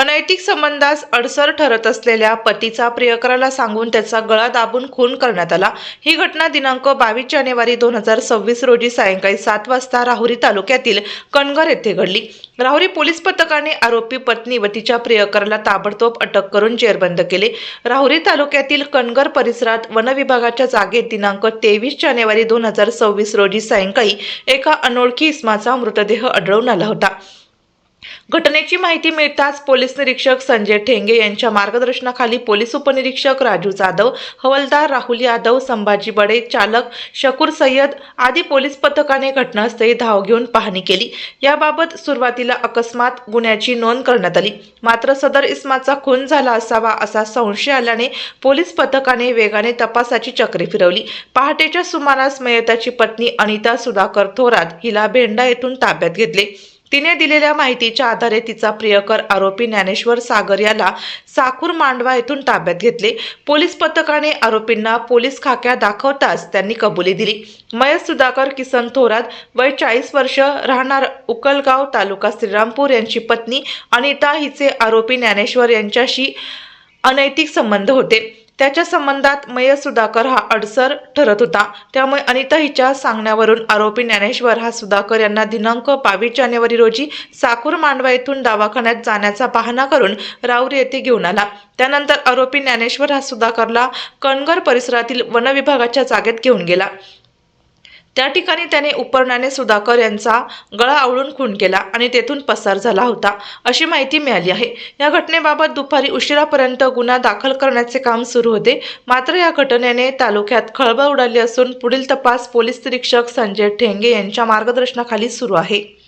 अनैतिक संबंधास अडसर ठरत असलेल्या पतीचा प्रियकराला सांगून त्याचा गळा दाबून खून करण्यात आला. ही घटना दिनांक बावीस जानेवारी दोन हजार सव्वीस रोजी सायंकाळी सात वाजता राहुरी तालुक्यातील कणगर येथे घडली. राहुरी पोलीस पथकाने आरोपी पत्नी व तिच्या प्रियकराला ताबडतोब अटक करून जेरबंद केले. राहुरी तालुक्यातील कणगर परिसरात वनविभागाच्या जागेत दिनांक तेवीस जानेवारी दोन हजार सव्वीस रोजी सायंकाळी एका अनोळखी इस्माचा मृतदेह आढळून आला होता. घटनेची माहिती मिळताच पोलीस निरीक्षक संजय ठेंगे यांच्या मार्गदर्शनाखाली पोलीस उपनिरीक्षक राजू जाधव हवलदार राहुल यादव संभाजी बडे चालक शकूर सय्यद आदी पोलीस पथकाने घटनास्थळी धाव घेऊन पाहणी केली. याबाबत सुरुवातीला अकस्मात गुन्ह्याची नोंद करण्यात आली. मात्र सदर इस्माचा खून झाला असावा असा संशय आल्याने पोलीस पथकाने वेगाने तपासाची चक्रे फिरवली. पहाटेच्या सुमारास मयताची पत्नी अनिता सुधाकर थोरात हिला भेंडा येथून ताब्यात घेतले. तिने दिलेल्या माहितीच्या आधारे तिचा प्रियकर आरोपी ज्ञानेश्वर सागर याला साकूर मांडवा येथून ताब्यात घेतले. पोलीस पथकाने आरोपींना पोलीस खाक्या दाखवताच त्यांनी कबुली दिली. मयत सुधाकर किसन थोरात वय चाळीस वर्ष राहणार उकलगाव तालुका श्रीरामपूर यांची पत्नी अनिता हिचे आरोपी ज्ञानेश्वर यांच्याशी अनैतिक संबंध होते. त्याच्या संबंधात मय सुधाकर हा अडसर ठरत होता. त्यामुळे अनिता हिच्या सांगण्यावरून आरोपी ज्ञानेश्वर हा सुधाकर यांना दिनांक बावीस जानेवारी रोजी साकूर मांडवा येथून दवाखान्यात जाण्याचा बहाणा करून राऊर येथे घेऊन आला. त्यानंतर आरोपी ज्ञानेश्वर हा सुधाकरला कणगर परिसरातील वनविभागाच्या जागेत घेऊन गेला. त्या ठिकाणी त्याने उपरण्याने सुधाकर यांचा गळा आवळून खून केला आणि तेथून पसार झाला होता अशी माहिती मिळाली आहे. या घटनेबाबत दुपारी उशिरापर्यंत गुन्हा दाखल करण्याचे काम सुरू होते. मात्र या घटनेने तालुक्यात खळबळ उडाली असून पुढील तपास पोलीस निरीक्षक संजय ठेंगे यांच्या मार्गदर्शनाखाली सुरू आहे.